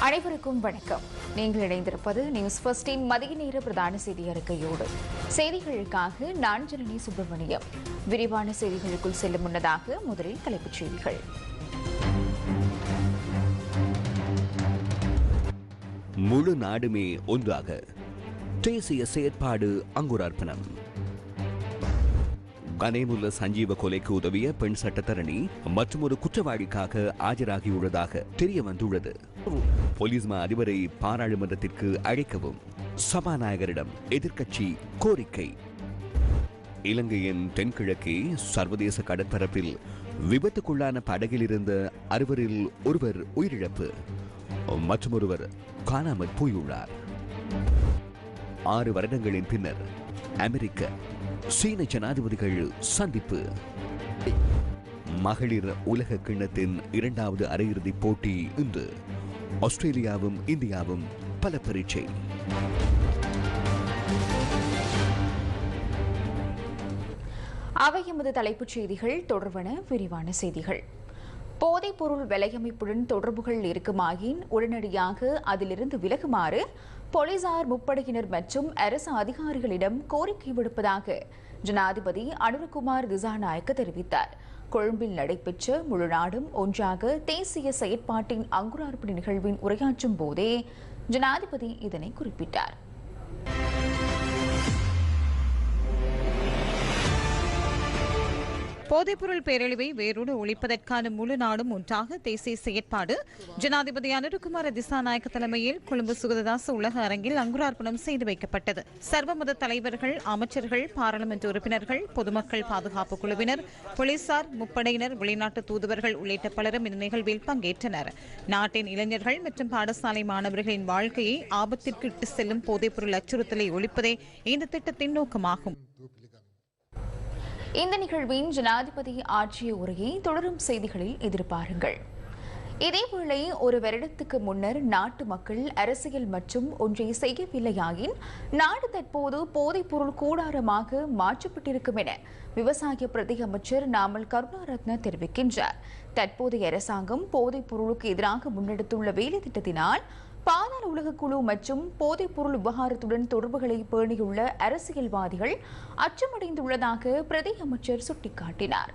அனைவருக்கும் வணக்கம். நீங்கள் இணைந்திருப்பது நியூஸ் ஃபர்ஸ்டின் மதிய நேர பிரதான செய்தி அறிக்கையோடு செய்திகளுக்காக நான் ஜனனி சுப்பிரமணியம். விரிவான செய்திகளுக்குள் செல்லும் முன்னதாக முதலில் தலைப்புச் செய்திகள். முழு நாடுமே ஒன்றாக. தேசிய செயற்பாடு அங்குரார்ப்பணம். கனேமுல்ல சஞ்சீவ கொலைக்கு உதவிய பெண் சட்டத்தரணி மற்றும் ஒரு குற்றவாளிக்காக ஆஜராகியுள்ளதாக தெரிய வந்துள்ளது. போலீஸ் மா அதிபரை பாராளுமன்றத்திற்கு அழைக்கவும் சபாநாயகரிடம் எதிர்க்கட்சி கோரிக்கை. இலங்கையின் தென்கிழக்கே சர்வதேச கடற்பரப்பில் விபத்துக்குள்ளான படகில் இருந்த அறுவரில் ஒருவர் உயிரிழப்பு. மற்றொருவர் காணாமல் போயுள்ளார். ஆறு வருடங்களின் பின்னர் அமெரிக்க சீன ஜனாதிபதிகள் சந்திப்பு. மகளிர் உலக கிண்ணத்தின் இரண்டாவது அரையிறுதிப் போட்டி இன்று. ஆஸ்திரேலியாவும் இந்தியாவும் பல பரீட்சை. அவை எமது தலைப்புச் செய்திகள் தொடர்வன விரிவான செய்திகள். போதைப்பொருள் விலையமைப்புடன் தொடர்புகள் இருக்குமாயின் உடனடியாக அதிலிருந்து விலகுமாறு போலீசார் முப்படையினர் மற்றும் அரசு அதிகாரிகளிடம் கோரிக்கை விடுப்பதாக ஜனாதிபதி அனுரகுமார் திசாநாயக்க தெரிவித்தார். கொழும்பில் நடைபெற்ற முழு நாடும் ஒன்றாக தேசிய செயற்பாட்டின் அங்குரார்ப்பணி நிகழ்வின் உரையாற்றும் போதே ஜனாதிபதி இதனை குறிப்பிட்டார். போதைப்பொருள் பேரழிவை வேரோடு ஒழிப்பதற்கான முழு நாடும் ஒன்றாக தேசிய செயற்பாடு. ஜனாதிபதி அனுருகுமார திசாநாயக்க தலைமையில் கொழும்பு சுகததாச உலக அரங்கில் அங்குரார்ப்பணம் செய்து வைக்கப்பட்டது. சர்வமத தலைவர்கள் அமைச்சர்கள் பாராளுமன்ற உறுப்பினர்கள் பொதுமக்கள் பாதுகாப்பு குழுவினர் போலீசார் முப்படையினர் வெளிநாட்டு தூதுவர்கள் உள்ளிட்ட பலரும் இந்த நிகழ்வில் பங்கேற்றனர். நாட்டின் இளைஞர்கள் மற்றும் பாடசாலை மாணவர்களின் வாழ்க்கையை ஆபத்திற்கு இட்டு செல்லும் போதைப்பொருள் அச்சுறுத்தலை ஒழிப்பதே இந்த திட்டத்தின் நோக்கமாகும். இந்த நிகழ்வின் ஜனாதிபதி ஆற்றிய உரையை தொடரும் செய்திகளில் எதிர்பாருங்கள். இதேவேளை ஒரு வருடத்துக்கு முன்னர் நாட்டு மக்கள் அரசியல் மற்றும் ஒன்றை செய்யவில்லையாயின் நாடு தற்போது போதைப்பொருள் கூடாரமாக மாற்றப்பட்டிருக்கும் என விவசாய பிரதி அமைச்சர் நாமல் கருணாரத்ன தெரிவிக்கின்றார். தற்போதைய அரசாங்கம் போதைப் பொருளுக்கு எதிராக முன்னெடுத்துள்ள வேலை திட்டத்தினால் பாதாள குழு மற்றும் போதைப்பொருள் விவகாரத்துடன் தொடர்புகளை பேணியுள்ள அரசியல்வாதிகள் அச்சமடைந்துள்ளதாக பிரதி அமைச்சர் சுட்டிக்காட்டினார்.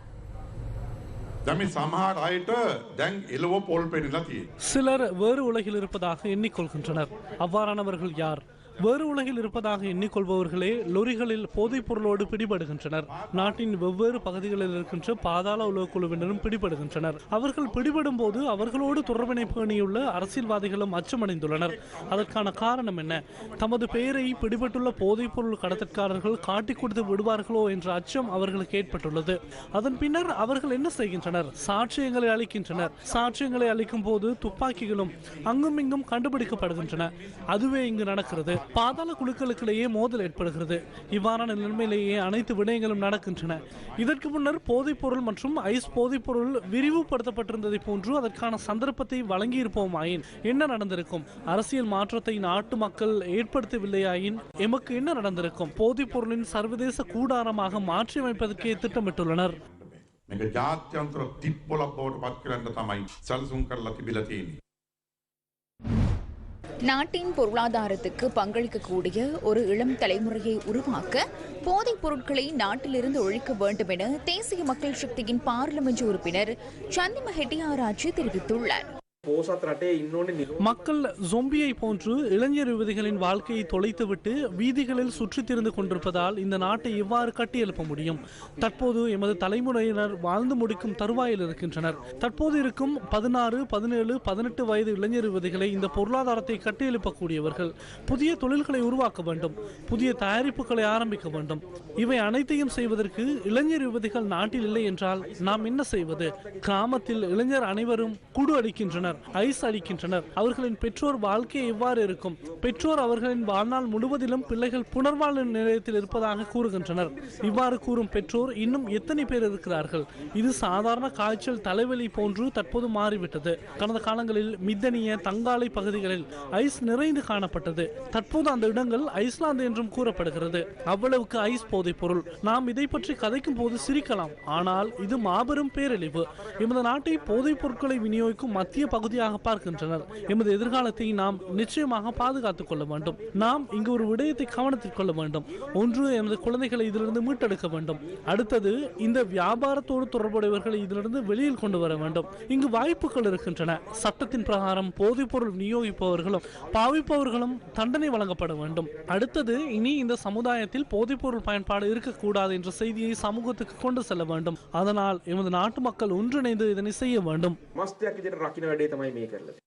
சிலர் வேறு உலகில் இருப்பதாக எண்ணிக்கொள்கின்றனர். அவ்வாறானவர்கள் யார்? வேறு உலகில் இருப்பதாக எண்ணிக்கொள்பவர்களே லொரிகளில் போதைப் பொருளோடு பிடிபடுகின்றனர். நாட்டின் வெவ்வேறு பகுதிகளில் இருக்கின்ற பாதாள உலக குழுவினரும் பிடிபடுகின்றனர். அவர்கள் பிடிபடும் போது அவர்களோடு தொடர்பினை பேணியுள்ள அரசியல்வாதிகளும் அச்சமடைந்துள்ளனர். அதற்கான காரணம் என்ன? தமது பெயரை பிடிபட்டுள்ள போதைப் பொருள் கடத்தற்காரர்கள் காட்டிக் கொடுத்து விடுவார்களோ என்ற அச்சம் அவர்களுக்கு ஏற்பட்டுள்ளது. அதன் பின்னர் அவர்கள் என்ன செய்கின்றனர்? சாட்சியங்களை அளிக்கின்றனர். சாட்சியங்களை அளிக்கும் போது துப்பாக்கிகளும் அங்கும் இங்கும் கண்டுபிடிக்கப்படுகின்றன. அதுவே இங்கு நடக்கிறது. பாதாள குழுக்களுக்கிடையே மோதல் ஏற்படுகிறது இவ்வாறான நிலைமையிலேயே அனைத்து விடயங்களும் நடக்கின்றன இதற்கு முன்னர் போதைப் பொருள் மற்றும் ஐஸ் போதைப் பொருள் விரிவுபடுத்தப்பட்டிருந்ததை போன்று அதற்கான சந்தர்ப்பத்தை வழங்கியிருப்போமாயின் என்ன நடந்திருக்கும் அரசியல் மாற்றத்தை நாட்டு மக்கள் ஏற்படுத்தவில்லையாயின் எமக்கு என்ன நடந்திருக்கும் போதைப் பொருளின் சர்வதேச கூடாரமாக மாற்றியமைப்பதற்கே திட்டமிட்டுள்ளனர் මේක ජාත්‍යන්තර තිප්පොලක් බවට පත් කරන්න තමයි සැලසුම් කරලා තිබිලා තියෙන්නේ. நாட்டின் பொருளாதாரத்துக்கு பங்களிக்கக்கூடிய ஒரு இளம் தலைமுறையை உருவாக்க போதைப் பொருட்களை நாட்டிலிருந்து ஒழிக்க வேண்டும் என தேசிய மக்கள் சக்தியின் பாராளுமன்ற உறுப்பினர் சந்திம ஹெட்டியாராஜி தெரிவித்துள்ளார். மக்கள் ஜொம்பியை போன்று இளைஞர் யுவதிகளின் வாழ்க்கையை தொலைத்துவிட்டு வீதிகளில் சுற்றித் திரிந்து கொண்டிருப்பதால் இந்த நாட்டை இவ்வாறு கட்டியெழுப்ப முடியும். தற்போது எமது தலைமுறையினர் வாழ்ந்து முடிக்கும் தருவாயில் இருக்கின்றனர். தற்போது இருக்கும் பதினாறு பதினேழு பதினெட்டு வயது இளைஞர் யுவதிகளை இந்த பொருளாதாரத்தை கட்டியெழுப்பக்கூடியவர்கள் புதிய தொழில்களை உருவாக்க வேண்டும் புதிய தயாரிப்புகளை ஆரம்பிக்க வேண்டும். இவை அனைத்தையும் செய்வதற்கு இளைஞர் யுவதிகள் நாட்டில் இல்லை என்றால் நாம் என்ன செய்வது? கிராமத்தில் இளைஞர் அனைவரும் குடு அடிக்கின்றனர். ஐஸ் அளிக்கின்றனர். அவர்களின் பெற்றோர் வாழ்க்கை எவ்வாறு இருக்கும்? பெற்றோர் அவர்களின் வாழ்நாள் முழுவதிலும் பிள்ளைகள் புனர்வாழ்வு நிலையத்தில் இருப்பதாக கூறுகின்றனர். இவ்வாறு கூறும் பெற்றோர் இன்னும் எத்தனை பேர் இருக்கிறார்கள்? இது சாதாரண காய்ச்சல் தலைவலி போன்று தற்போது மாறிவிட்டது. கடந்த காலங்களில் மித்தனிய தங்காலை பகுதிகளில் ஐஸ் நிறைந்து காணப்பட்டது. தற்போது அந்த இடங்கள் ஐஸ்லாந்து என்றும் கூறப்படுகிறது. அவ்வளவுக்கு ஐஸ் போதைப் பொருள் நாம் இதை பற்றி கதைக்கும் போது சிரிக்கலாம். ஆனால் இது மாபெரும் பேரழிவு. எமது நாட்டை போதைப் பொருட்களை விநியோகிக்கும் மத்திய பகுதி பகுதியாக பார்க்கின்றனர். எமது எதிர்காலத்தை நாம் நிச்சயமாக பாதுகாத்துக் கொள்ள வேண்டும். நாம் இங்கு ஒரு விடயத்தை கவனத்தில் கொள்ள வேண்டும். ஒன்று எமது குழந்தைகளை இதிலிருந்து மீட்டெடுக்க வேண்டும். அடுத்தது இந்த வியாபாரத்தோடு தொடர்புடையவர்களை இதிலிருந்து வெளியில் கொண்டு வர வேண்டும். இங்கு வாய்ப்புகள் இருக்கின்றன. சட்டத்தின் பிரகாரம் போதைப்பொருள் விநியோகிப்பவர்களும் பாவிப்பவர்களும் தண்டனை வழங்கப்பட வேண்டும். அடுத்தது இனி இந்த சமுதாயத்தில் போதைப்பொருள் பயன்பாடு இருக்கக்கூடாது என்ற செய்தியை சமூகத்துக்கு கொண்டு செல்ல வேண்டும். அதனால் எமது நாட்டு மக்கள் ஒன்றிணைந்து இதனை செய்ய வேண்டும். මස්තයක් විදිහට රකින්න වැඩේ තමයි මේ කරලා තියෙන්නේ.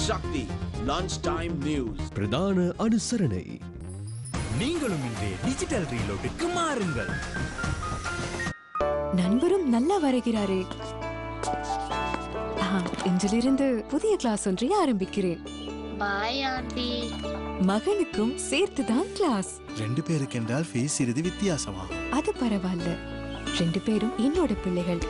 சக்தி லஞ்ச் டைம் நியூஸ் பிரதான அனுசரணை நீங்களும் இன்றே டிஜிட்டல் ரீலோட்டுக்கு மாறுங்கள் நண்பரும் நல்லா வரைகிறாரே ஆ, இன்றிலிருந்து புதிய கிளாஸ் ஒன்றை ஆரம்பிக்கிறேன் பாய் ஆண்டி மகனுக்கும் சேர்த்துதான் கிளாஸ் ரெண்டு பேருக்கு என்றால் ஃபீஸ் இறுதி வித்தியாசமா அது பரவாயில்ல ரெண்டு பேரும் என்னோட பிள்ளைகள்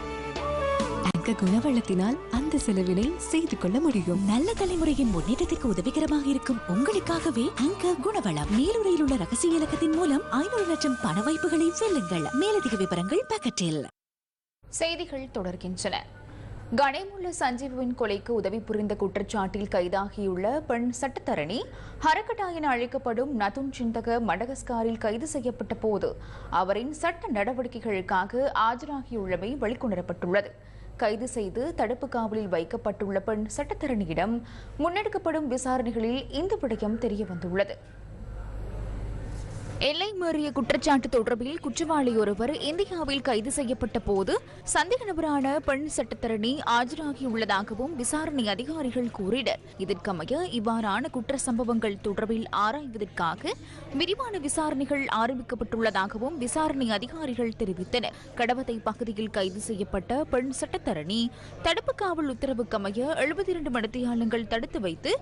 அங்க குணவளத்தினால் அந்த செலவினை செய்து கொள்ள முடியும். நல்ல தலைமுறையின் முன்னேற்றத்திற்கு உதவிகரமாக இருக்கும் உங்களுக்காகவே அங்க குணவளம். மேலுறையில் உள்ள ரகசிய இலக்கத்தின் மூலம் ஐநூறு லட்சம் பண வாய்ப்புகளை வெல்லுங்கள். மேலதிக விவரங்கள் பாக்கெட்டில் செய்திகள் தொடர்கின்றன. கணேமுள்ள சஞ்சீவின் கொலைக்கு உதவி புரிந்த குற்றச்சாட்டில் கைதாகியுள்ள பெண் சட்டத்தரணி ஹரகட்டா என அழைக்கப்படும் நதுன் சிந்தக மடகஸ்காரில் கைது செய்யப்பட்ட போது அவரின் சட்ட நடவடிக்கைகளுக்காக ஆஜராகியுள்ளமை வெளிக்கொணரப்பட்டுள்ளது கைது செய்து தடுப்பு காவலில் வைக்கப்பட்டுள்ள பெண் சட்டத்தரணியிடம் முன்னெடுக்கப்படும் விசாரணைகளில் இந்த விடயம் தெரியவந்துள்ளது. எல்லை மீறிய குற்றச்சாட்டு தொடர்பில் குற்றவாளி ஒருவர் இந்தியாவில் கைது செய்யப்பட்ட போது சந்தேக நபரான பெண் சட்டத்தரணி ஆஜராகியுள்ளதாகவும் விசாரணை அதிகாரிகள் கூறினர். இதற்கமைய இவ்வாறான குற்ற சம்பவங்கள் தொடர்பில் ஆராய்வதற்காக விரிவான விசாரணைகள் ஆரம்பிக்கப்பட்டுள்ளதாகவும் விசாரணை அதிகாரிகள் தெரிவித்தனர். கடவத்தை பகுதியில் கைது செய்யப்பட்ட பெண் சட்டத்தரணி தடுப்பு காவல் உத்தரவுக்கமைய எழுபத்தி இரண்டு மணித்தியாலங்கள் தடுத்து வைத்து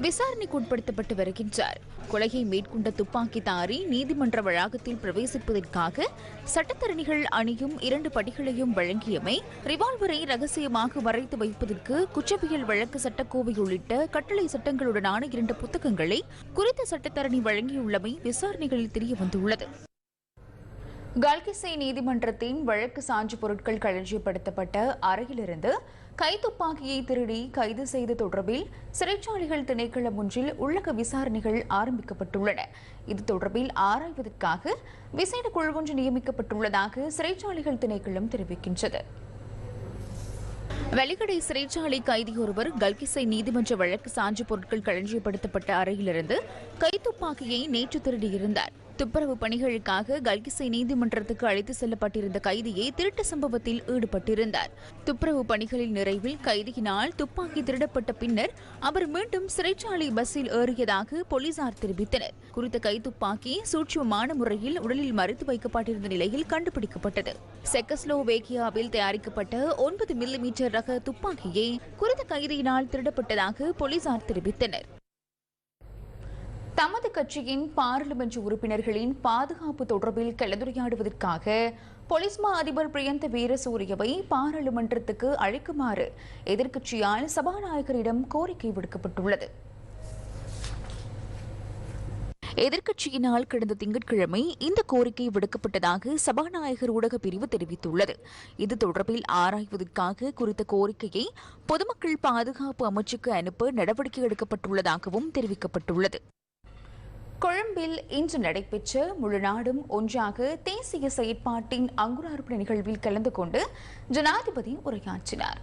விசாரணைக்கு உட்படுத்தப்பட்டு வருகின்றார். கொலையை மேற்கொண்ட துப்பாக்கிதாரி நீதிமன்ற வளாகத்தில் பிரவேசிப்பதற்காக சட்டத்தரணிகள் அணியும் இரண்டு படிகளையும் வழங்கியமை ரிவால்வரை ரகசியமாக மறைத்து வைப்பதற்கு குற்றவியல் வழக்கு சட்டக்கோவை உள்ளிட்ட கட்டளை சட்டங்களுடனான இரண்டு புத்தகங்களை குறித்த சட்டத்தரணி வழங்கியுள்ளமை விசாரணைகளில் தெரியவந்துள்ளது. கல்கிசை நீதிமன்றத்தின் வழக்கு சான்று பொருட்கள் களஞ்சியப்படுத்தப்பட்ட அறையிலிருந்து கைத்துப்பாக்கியை திருடி கைது செய்த தொடர்பில் சிறைச்சாலைகள் திணைக்களம் ஒன்றில் உள்ளக விசாரணைகள் ஆரம்பிக்கப்பட்டுள்ளன. இது தொடர்பில் ஆராய்வதற்காக விசேட குழு ஒன்று நியமிக்கப்பட்டுள்ளதாக சிறைச்சாலைகள் திணைக்களம் தெரிவிக்கின்றது. வெலிகடை சிறைச்சாலை கைதி ஒருவர் கல்கிசை நீதிமன்ற வழக்கு சான்று பொருட்கள் களஞ்சியப்படுத்தப்பட்ட அறையிலிருந்து கைத்துப்பாக்கியை நேற்று திருடியிருந்தார். துப்புரவு பணிகளுக்காக கல்கிசை நீதிமன்றத்துக்கு அழைத்து செல்லப்பட்டிருந்த கைதியை திருட்டு சம்பவத்தில் ஈடுபட்டிருந்தார். துப்புரவு பணிகளின் நிறைவில் கைதியினால் துப்பாக்கி திருடப்பட்ட பின்னர் அவர் மீண்டும் சிறைச்சாலை பஸ்ஸில் ஏறியதாக போலீசார் தெரிவித்தனர். குறித்த கைத்துப்பாக்கி சூட்சமான முறையில் உடலில் மறைத்து வைக்கப்பட்டிருந்த நிலையில் கண்டுபிடிக்கப்பட்டது. செக்கஸ்லோவேகியாவில் தயாரிக்கப்பட்ட ஒன்பது மில்லிமீட்டர் ரக துப்பாக்கியை குறித்த கைதியினால் திருடப்பட்டதாக போலீசார் தெரிவித்தனர். தமது கட்சியின் பாராளுமன்ற உறுப்பினர்களின் பாதுகாப்பு தொடர்பில் கலந்துரையாடுவதற்காக பொலிஸ்மா அதிபர் பிரியந்த வீரசூரியவை பாராளுமன்றத்துக்கு அழைக்குமாறு எதிர்க்கட்சியால் சபாநாயகரிடம் கோரிக்கை விடுக்கப்பட்டுள்ளது. எதிர்க்கட்சியினால் கடந்த திங்கட்கிழமை இந்த கோரிக்கை விடுக்கப்பட்டதாக சபாநாயகர் ஊடக பிரிவு தெரிவித்துள்ளது. இது தொடர்பில் ஆராய்வதற்காக குறித்த கோரிக்கையை பொதுமக்கள் பாதுகாப்பு அமைச்சுக்கு அனுப்ப நடவடிக்கை எடுக்கப்பட்டுள்ளதாகவும் தெரிவிக்கப்பட்டுள்ளது. கொழும்பில் இன்று நடைபெற்ற முழுநாடும் ஒன்றாக தேசிய செயற்பாட்டின் அங்குரார்ப்பண நிகழ்வில் கலந்து கொண்டு ஜனாதிபதி உரையாற்றினார்.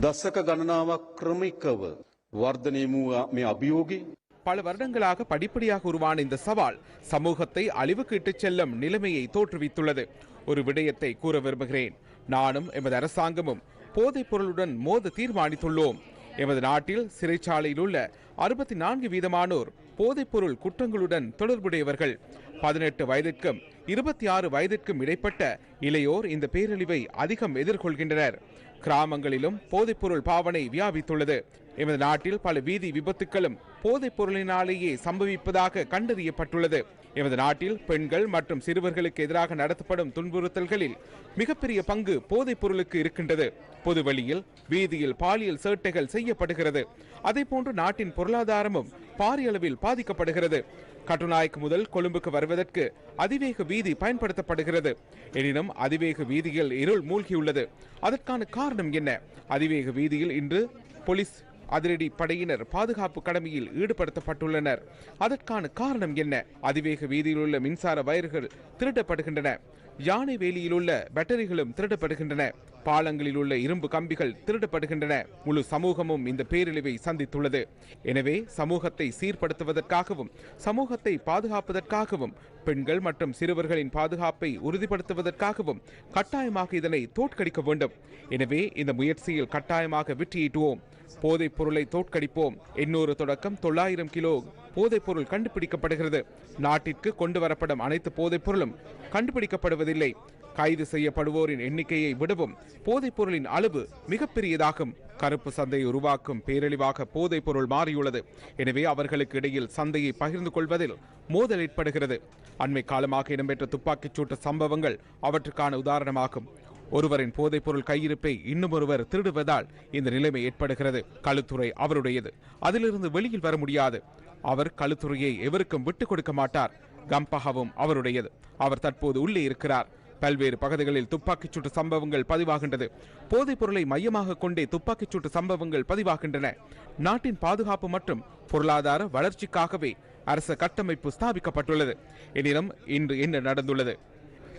தசக கணனாவ கிரமிக்கவ வர்தனை மே அபியோகி. பல வருடங்களாக படிப்படியாக உருவான இந்த சவால் சமூகத்தை அழிவுக்கு இட்டுச் செல்லும் நிலைமையை தோற்றுவித்துள்ளது. ஒரு விடயத்தை கூற விரும்புகிறேன். நானும் எமது அரசாங்கமும் போதைப் பொருளுடன் மோத தீர்மானித்துள்ளோம். எமது நாட்டில் சிறைச்சாலையில் உள்ள அறுபத்தி நான்கு வீதமானோர் போதைப்பொருள் குற்றங்களுடன் தொடர்புடையவர்கள். பதினெட்டு வயதிற்கும் இருபத்தி ஆறு வயதிற்கும் இடைப்பட்ட இளையோர் இந்த பேரழிவை அதிகம் எதிர்கொள்கின்றனர். கிராமங்களிலும் போதைப்பொருள் பாவனை வியாபித்துள்ளது. எமது நாட்டில் பல வீதி விபத்துக்களும் போதைப் பொருளினாலேயே சம்பவிப்பதாக கண்டறியப்பட்டுள்ளது. எமது நாட்டில் பெண்கள் மற்றும் சிறுவர்களுக்கு எதிராக நடத்தப்படும் துன்புறுத்தல்களில் மிகப்பெரிய பங்கு போதைப் பொருளுக்கு இருக்கின்றது. பொதுவெளியில் வீதியில் பாலியல் சேட்டைகள் செய்யப்படுகிறது. அதேபோன்று நாட்டின் பொருளாதாரமும் பாரிய அளவில் பாதிக்கப்படுகிறது. கட்டுநாயக்கு முதல் கொழும்புக்கு வருவதற்கு அதிவேக வீதி பயன்படுத்தப்படுகிறது. எனினும் அதிவேக வீதியில் இருள் மூழ்கியுள்ளது. அதற்கான காரணம் என்ன? அதிவேக வீதியில் இன்று போலீஸ் அதிரடி படையினர் பாதுகாப்பு கடமையில் ஈடுபடுத்தப்பட்டுள்ளனர். அதற்கான காரணம் என்ன? அதிவேக வீதியில் உள்ள மின்சார வயர்கள் திருடப்படுகின்றன. யானை வேலியில் உள்ள பேட்டரிகளும் திருடப்படுகின்றன. பாலங்களில் உள்ள இரும்பு கம்பிகள் திருடப்படுகின்றன. முழு சமூகமும் இந்த பேரழிவை சந்தித்துள்ளது. எனவே சமூகத்தை சீர்படுத்துவதற்காகவும் சமூகத்தை பாதுகாப்பதற்காகவும் பெண்கள் மற்றும் சிறுவர்களின் பாதுகாப்பை உறுதிப்படுத்துவதற்காகவும் கட்டாயமாக இதனை தோற்கடிக்க வேண்டும். எனவே இந்த முயற்சியில் கட்டாயமாக வெற்றியீட்டுவோம். போதைப் பொருளை தோற்கடிப்போம். எண்ணூறு தொடக்கம் தொள்ளாயிரம் கிலோ போதைப் பொருள் கண்டுபிடிக்கப்படுகிறது. நாட்டிற்கு கொண்டு வரப்படும் அனைத்து போதைப் பொருளும் கண்டுபிடிக்கப்படுவதில்லை. கைது செய்யப்படுவோரின் எண்ணிக்கையை விடவும் போதைப் பொருளின் அளவு மிகப்பெரியதாகும். கருப்பு சந்தையை உருவாக்கும் பேரழிவாக போதைப் பொருள் மாறியுள்ளது. எனவே அவர்களுக்கு இடையில் சந்தையை பகிர்ந்து கொள்வதில் மோதல் ஏற்படுகிறது. அண்மை காலமாக இடம்பெற்ற துப்பாக்கிச் சூட்டு சம்பவங்கள் அவற்றுக்கான உதாரணமாகும். ஒருவரின் போதைப்பொருள் கையிருப்பை இன்னும் ஒருவர் திருடுவதால் இந்த நிலைமை ஏற்படுகிறது. களுத்துறை அவருடையது. அதிலிருந்து வெளியில் வர முடியாது. அவர் கழுத்துறையை எவருக்கும் விட்டுக் கொடுக்க மாட்டார். கம்பகவும் அவருடையது. அவர் தற்போது உள்ளே இருக்கிறார். பல்வேறு பகுதிகளில் துப்பாக்கிச் சூட்டு சம்பவங்கள் பதிவாகின்றது. போதைப் பொருளை மையமாக கொண்டே துப்பாக்கிச் சூட்டு சம்பவங்கள் பதிவாகின்றன. நாட்டின் பாதுகாப்பு மற்றும் பொருளாதார வளர்ச்சிக்காகவே அரச கட்டமைப்பு ஸ்தாபிக்கப்பட்டுள்ளது. எனினும் இன்று என்ன நடந்துள்ளது?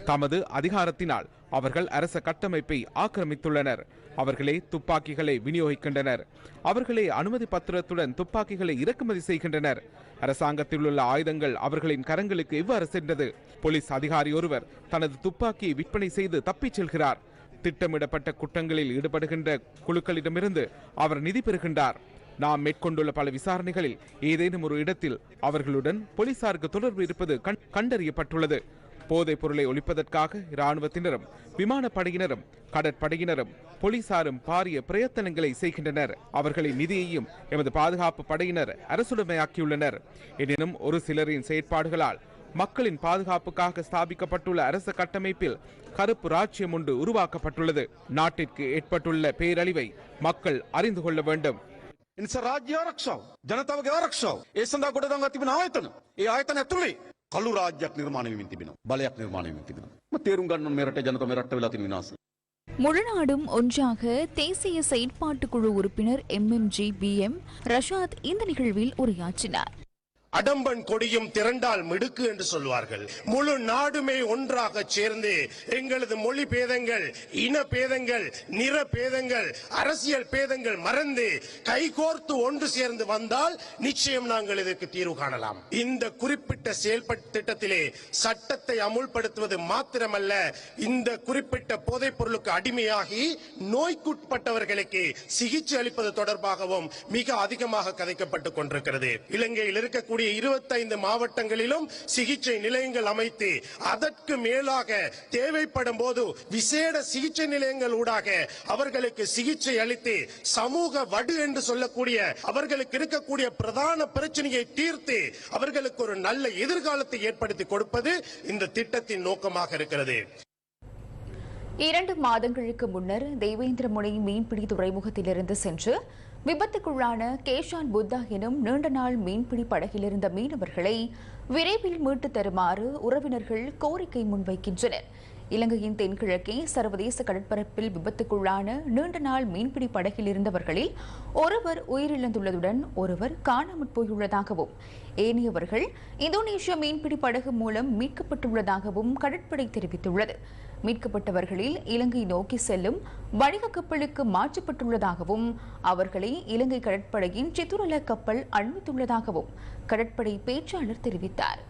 தமது அதிகாரத்தினால் அவர்கள் அரச கட்டமைப்பை ஆக்கிரமித்துள்ளனர். அவர்களே துப்பாக்கிகளை விநியோகிக்கின்றனர். அவர்களே அனுமதி பத்திரத்துடன் துப்பாக்கிகளை இறக்குமதி செய்கின்றனர். அரசாங்கத்தில் உள்ள ஆயுதங்கள் அவர்களின் கரங்களுக்கு இவ்வாறு சென்றது? போலீஸ் அதிகாரி ஒருவர் தனது துப்பாக்கியை விற்பனை செய்து தப்பிச் செல்கிறார். திட்டமிடப்பட்ட குற்றங்களில் ஈடுபடுகின்ற குழுக்களிடமிருந்து அவர் நிதி பெறுகின்றார். நாம் மேற்கொண்டுள்ள பல விசாரணைகளில் ஏதேனும் ஒரு இடத்தில் அவர்களுடன் போலீசாருக்கு தொடர்பு இருப்பது கண்- கண்டறியப்பட்டுள்ளது. போதைப் பொருளை ஒழிப்பதற்காக இராணுவத்தினரும் விமானப்படையினரும் கடற்படையினரும் போலீசாரும் பாரிய பிரயத்தனங்களை செய்கின்றனர். அவர்களின் நிதியையும் எமது பாதுகாப்பு படையினர் அரசுடைமையாக்கியுள்ளனர். எனினும் ஒரு சிலரின் செயற்பாடுகளால் மக்களின் பாதுகாப்புக்காக ஸ்தாபிக்கப்பட்டுள்ள அரசு கட்டமைப்பில் கருப்பு ராஜ்யம் ஒன்று உருவாக்கப்பட்டுள்ளது. நாட்டிற்கு ஏற்பட்டுள்ள பேரழிவை மக்கள் அறிந்து கொள்ள வேண்டும். ಇನ್ಸ ರಾಜ್ಯ ಆರಕ್ಷಾವ್ ಜನತಾವಗೆ ಆರಕ್ಷಾವ್ ಏಸಂದ ಗುಡದಂಗ ತಿಬಿನ ಆಯತನ ಈ ಆಯತನ කළු රාජ්‍යයක් නිර්මාණය වෙමින් තිබෙනවා බලයක් නිර්මාණය වෙමින් තිබෙනවා මම තේරුම් ගන්න ඕනේ මේ රටේ ජනතාව මේ රට්ට වෙලා තියෙන විනාශය முழுநாடும் ஒன்றாக தேசிய செயற்பாட்டுக்குழு உறுப்பினர் எம்எம்ஜி பி எம் ரஷாத் இந்த நிகழ்வில் உரையாற்றினார் அடம்பன் கொடியும் திரண்டால் மிடுக்கு என்று சொல்வார்கள். முழு நாடுமே ஒன்றாக சேர்ந்து எங்களது மொழி பேதங்கள் இன பேதங்கள் நிற பேதங்கள் அரசியல் பேதங்கள் மறந்து கைகோர்த்து ஒன்று சேர்ந்து வந்தால் நிச்சயம் நாங்கள் இதற்கு தீர்வு காணலாம். இந்த குறிப்பிட்ட செயல்பட்டு திட்டத்திலே சட்டத்தை அமுல்படுத்துவது மாத்திரமல்ல இந்த குறிப்பிட்ட போதைப் பொருளுக்கு அடிமையாகி நோய்க்குட்பட்டவர்களுக்கு சிகிச்சை அளிப்பது தொடர்பாகவும் மிக அதிகமாக கதைக்கப்பட்டுக் கொண்டிருக்கிறது. இலங்கையில் இருக்கக்கூடிய இருபத்தைந்து மாவட்டங்களிலும் சிகிச்சை நிலையங்கள் அமைத்து அதற்கு மேலாக தேவைப்படும் போது விசேட சிகிச்சை நிலையங்கள் ஊடாக அவர்களுக்கு சிகிச்சை அளித்து சமூக வடு என்று சொல்லக்கூடிய அவர்களுக்கு இருக்கக்கூடிய பிரதான பிரச்சனையை தீர்த்து அவர்களுக்கு ஒரு நல்ல எதிர்காலத்தை ஏற்படுத்தி கொடுப்பது இந்த திட்டத்தின் நோக்கமாக இருக்கிறது. இரண்டு மாதங்களுக்கு முன்னர் தேவேந்திர முனை மீன்பிடி துறைமுகத்திலிருந்து சென்று விபத்துக்குள்ளான கேஷான் புத்தா எனும் நீண்ட நாள் மீன்பிடி படகிலிருந்த மீனவர்களை விரைவில் மீட்டு தருமாறு உறவினர்கள் கோரிக்கை முன்வைக்கின்றனர். இலங்கையின் தென்கிழக்கே சர்வதேச கடற்பரப்பில் விபத்துக்குள்ளான நீண்ட நாள் மீன்பிடி படகில் இருந்தவர்களில் ஒருவர் உயிரிழந்துள்ளதுடன் ஒருவர் காணாமற் போயுள்ளதாகவும் ஏனையவர்கள் இந்தோனேஷிய மீன்பிடி படகு மூலம் மீட்கப்பட்டுள்ளதாகவும் கடற்படை தெரிவித்துள்ளது. மீட்கப்பட்டவர்களில் இலங்கை நோக்கி செல்லும் வணிக கப்பலுக்கு மாற்றப்பட்டுள்ளதாகவும் அவர்களை இலங்கை கடற்படையின் சித்துரல கப்பல் அண்மித்துள்ளதாகவும் கடற்படை பேச்சாளர் தெரிவித்தார்.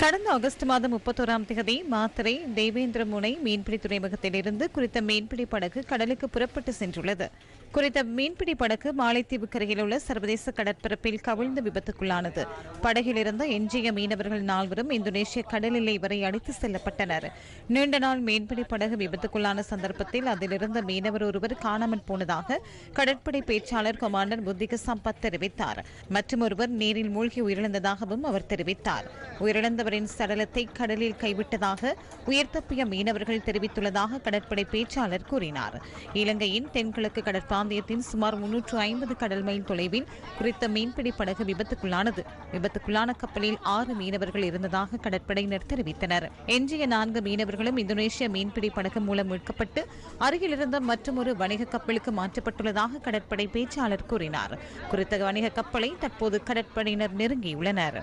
கடந்த ஆகஸ்ட் மாதம் முப்பத்தோராம் தேதி மாத்திரை தேவேந்திர முனை மீன்பிடி துறைமுகத்திலிருந்து குறித்த மீன்பிடி படகு கடலுக்கு புறப்பட்டு சென்றுள்ளது. குறித்த மீன்பிடி படகு மாலைத்தீவு கரையில் உள்ள சர்வதேச கடற்பரப்பில் கவிழ்ந்து விபத்துக்குள்ளானது. படகில் இருந்த எஞ்சிய மீனவர்கள் நால்வரும் இந்தோனேஷிய கடல் எல்லை வரை அடித்து செல்லப்பட்டனர். நீண்ட நாள் மீன்பிடி படகு விபத்துக்குள்ளான சந்தர்ப்பத்தில் அதிலிருந்த மீனவர் ஒருவர் காணாமல் போனதாக கடற்படை பேச்சாளர் கமாண்டர் புத்திக சம்பத் தெரிவித்தார். மற்றும் ஒருவர் நீரில் மூழ்கி உயிரிழந்ததாகவும் அவர் தெரிவித்தார். உயிரிழந்தவரின் சடலத்தை கடலில் கைவிட்டதாக உயிர் தப்பிய மீனவர்கள் தெரிவித்துள்ளதாக கடற்படை பேச்சாளர் கூறினார். இலங்கையின் தென்கிழக்கு கடற்பாதை பிராந்தியத்தின் சுமார் முன்னூற்று ஐம்பது கடல் மைல் தொலைவில் குறித்த மீன்பிடி படகு விபத்துக்குள்ளானது. விபத்துக்குள்ளான கப்பலில் ஆறு மீனவர்கள் இருந்ததாக கடற்படையினர் தெரிவித்தனர். எஞ்சிய நான்கு மீனவர்களும் இந்தோனேஷிய மீன்பிடி படகு மூலம் மீட்கப்பட்டு அருகிலிருந்த மற்றொரு வணிக கப்பலுக்கு மாற்றப்பட்டுள்ளதாக கடற்படை பேச்சாளர் கூறினார். குறித்த வணிக கப்பலை தற்போது கடற்படையினர் நெருங்கியுள்ளனர்.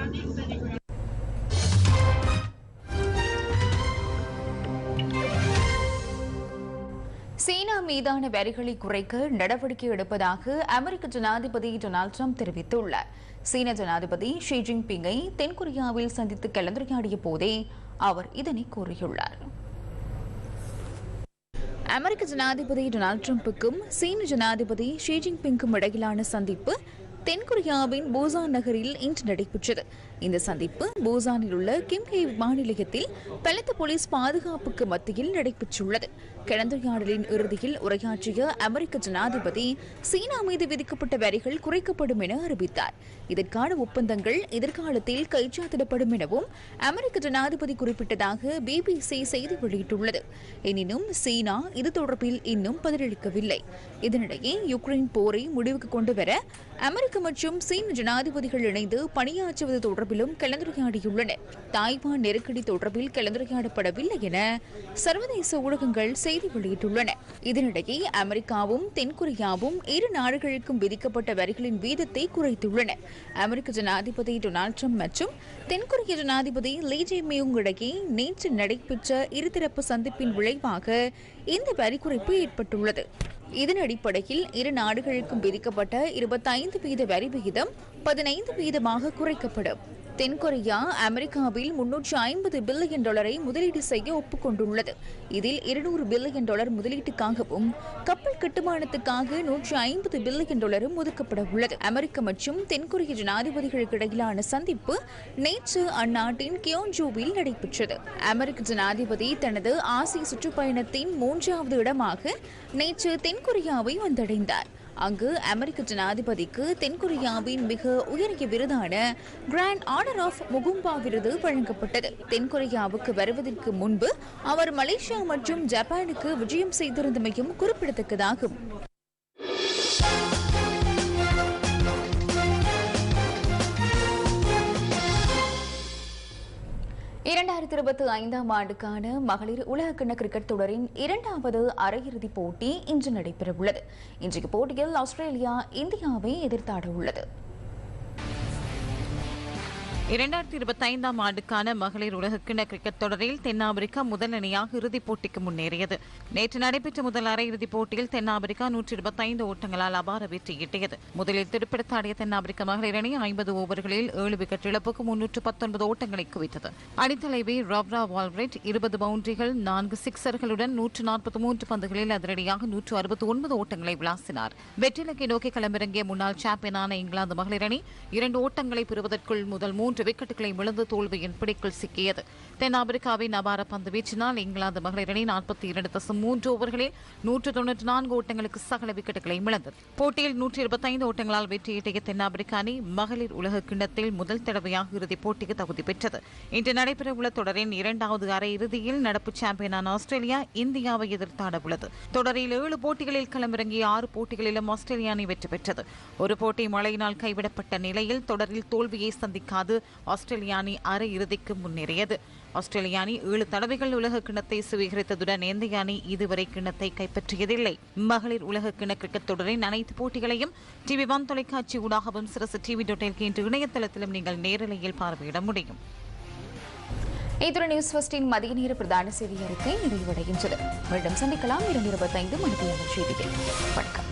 சீனா மீதான வரிகளை குறைக்க நடவடிக்கை எடுப்பதாக அமெரிக்க ஜனாதிபதி டொனால்ட் ட்ரம்ப் தெரிவித்துள்ளார். சீன ஜனாதிபதி ஷி ஜின்பிங்கை தென்கொரியாவில் சந்தித்து கலந்துரையாடிய போதே அவர் இதனை கூறியுள்ளார். அமெரிக்க ஜனாதிபதி டொனால்ட் ட்ரம்ப்புக்கும் சீன ஜனாதிபதி ஷி ஜின்பிங்கும் இடையிலான சந்திப்பு தென்கொரியாவின் பூசான் நகரில் இன்று நடைபெற்றது. இந்த சந்திப்பு பூசானில் உள்ள கிம்ஹே விமான நிலையத்தில் பலத்த போலீஸ் பாதுகாப்புக்கு மத்தியில் நடைபெற்றுள்ளது. கலந்துரையாடலின் இறுதியில் உரையாற்றிய அமெரிக்க ஜனாதிபதி சீனா மீது விதிக்கப்பட்ட வரிகள் குறைக்கப்படும் என அறிவித்தார். இதற்கான ஒப்பந்தங்கள் எதிர்காலத்தில் கைச்சாத்திடப்படும் எனவும் அமெரிக்க ஜனாதிபதி குறிப்பிட்டதாக பிபிசி செய்தி வெளியிட்டுள்ளது. எனினும் சீனா இது தொடர்பில் இன்னும் பதிலளிக்கவில்லை. இதனிடையே யுக்ரைன் போரை முடிவுக்கு கொண்டு வர அமெரிக்க மற்றும் சீன ஜனாதிபதிகள் இணைந்து பணியாற்றுவது தொடர்பிலும் கலந்துரையாடியுள்ளனர். தாய்வான் நெருக்கடி தொடர்பில் கலந்துரையாடப்படவில்லை என சர்வதேச ஊடகங்கள் செய்தி வெளியிட்டுள்ளன. இதனிடையே அமெரிக்காவும் தென்கொரியாவும் இரு நாடுகளுக்கும் விதிக்கப்பட்ட வரிகளின் வீதத்தை குறைத்துள்ளன. அமெரிக்க ஜனாதிபதி டொனால்ட் ட்ரம்ப் மற்றும் தென்கொரிய ஜனாதிபதி லீ ஜே மியூங் இடையே நேற்று நடைபெற்ற இருதரப்பு சந்திப்பின் விளைவாக இந்த வரி குறைப்பு ஏற்பட்டுள்ளது. இதன் அடிப்படையில் இரு நாடுகளுக்கும் விதிக்கப்பட்ட இருபத்தைந்து வீத வரி விகிதம் பதினைந்து வீதமாக குறைக்கப்படும். தென்கொரியா அமெரிக்காவில் முன்னூற்று ஐம்பது பில்லியன் டாலரை முதலீடு செய்ய ஒப்புக்கொண்டுள்ளது. இதில் இருநூறு பில்லியன் டாலர் முதலீட்டுக்காகவும் கப்பல் கட்டுமானத்துக்காக நூற்று ஐம்பது பில்லியன் டாலரும் ஒதுக்கப்பட உள்ளது. அமெரிக்க மற்றும் தென்கொரிய ஜனாதிபதிகளுக்கு இடையிலான சந்திப்பு நேற்று அந்நாட்டின் கியோன்ஜூவில் நடைபெற்றது. அமெரிக்க ஜனாதிபதி தனது ஆசிய சுற்றுப்பயணத்தின் மூன்றாவது இடமாக நேற்று தென்கொரியாவை வந்தடைந்தார். அங்கு அமெரிக்க ஜனாதிபதிக்கு தென்கொரியாவின் மிக உயரிய விருதான கிராண்ட் ஆர்டர் ஆஃப் முகும்பா விருது வழங்கப்பட்டது. தென்கொரியாவுக்கு வருவதற்கு முன்பு அவர் மலேசியா மற்றும் ஜப்பானுக்கு விஜயம் செய்திருந்தமையும் குறிப்பிடத்தக்கதாகும். இரண்டாயிரத்தி இருபத்தி ஐந்தாம் ஆண்டுக்கான மகளிர் உலகக்கிண்ண கிரிக்கெட் தொடரின் இரண்டாவது அரையிறுதிப் போட்டி இன்று நடைபெறவுள்ளது. இன்றைய போட்டியில் ஆஸ்திரேலியா இந்தியாவை எதிர்த்தாட உள்ளது இரண்டாயிரத்தி இருபத்தி ஐந்தாம் ஆண்டுக்கான மகளிர் உலகக்கிண கிரிக்கெட் தொடரில் தென்னாப்பிரிக்கா முதல் அணியாக இறுதிப் போட்டிக்கு முன்னேறியது. நேற்று நடைபெற்ற முதல் அரையிறுதிப் போட்டியில் தென்னாப்பிரிக்கா நூற்றி இருபத்தைந்து ஓட்டங்களால் அபார வெற்றி ஈட்டியது. முதலில் திருப்பிடத்தாடிய தென்னாப்பிரிக்க மகளிர் அணி ஐம்பது ஓவர்களில் ஏழு விக்கெட் இழப்புக்கு முன்னூற்று பத்தொன்பது ஓட்டங்களை குவித்தது. அணித்தலைவி ரவ்ரா வால்ரெட் இருபது பவுண்டரிகள் நான்கு சிக்சர்களுடன் நூற்று நாற்பத்தி மூன்று பந்துகளில் அதிரடியாக நூற்று அறுபத்தி ஒன்பது ஓட்டங்களை விளாசினார். வெற்றிலக்கை நோக்கி களமிறங்கிய முன்னாள் சாம்பியனான இங்கிலாந்து மகளிர் அணி இரண்டு ஓட்டங்களை பெறுவதற்குள் முதல் மூன்று விக்கெட்டுகளை விழுந்து தோல்வியின் பிடிக்குள் சிக்கியது. தென்னாப்பிரிக்காவின் அபார பந்து வீச்சினால் இங்கிலாந்து மகளிர் அணி நாற்பத்தி இரண்டு தசம் மூன்று ஓவர்களில் நூற்று தொன்னூற்று நான்கு ஓட்டங்களுக்கு சகல விக்கெட்டுகளை இழந்தது. போட்டியில் நூற்றி இருபத்தைந்து ஓட்டங்களால் வெற்றியீட்டிய தென்னாப்பிரிக்க அணி மகளிர் உலக கிண்ணத்தில் முதல் தடவையாக இறுதிப் போட்டிக்கு தகுதி பெற்றது. இன்று நடைபெறவுள்ள தொடரின் இரண்டாவது அரை இறுதியில் நடப்பு சாம்பியனான ஆஸ்திரேலியா இந்தியாவை எதிர்த்தாட உள்ளது. தொடரில் ஏழு போட்டிகளில் களமிறங்கிய ஆறு போட்டிகளிலும் ஆஸ்திரேலியா அணி வெற்றி பெற்றது. ஒரு போட்டி மழையினால் கைவிடப்பட்ட நிலையில் தொடரில் தோல்வியை சந்திக்காது ஆஸ்திரேலிய அணி அரை இறுதிக்கு முன்னேறியது. ஆஸ்திரேலிய அணி ஏழு தடவைகள் உலக கிண்ணத்தை சுவீகரித்ததுடன் இந்திய அணி இதுவரை கிண்ணத்தை கைப்பற்றியதில்லை. மகளிர் உலக கிண கிரிக்கெட் தொடரின் அனைத்து போட்டிகளையும் டிவி ஒன் தொலைக்காட்சி ஊடாகவும் சிறசு டிவி டாட் என்ற இணையதளத்திலும் நீங்கள் நேரலையில் பார்வையிட முடியும். இத்துடன் நியூஸ் ஃபர்ஸ்டின் மதிய நேர பிரதான செய்தி அறிக்கை நிறைவடைகின்றது. மீண்டும் சந்திக்கலாம். இரண்டு இருபத்தைந்து மணிக்கு செய்திகள் வணக்கம்.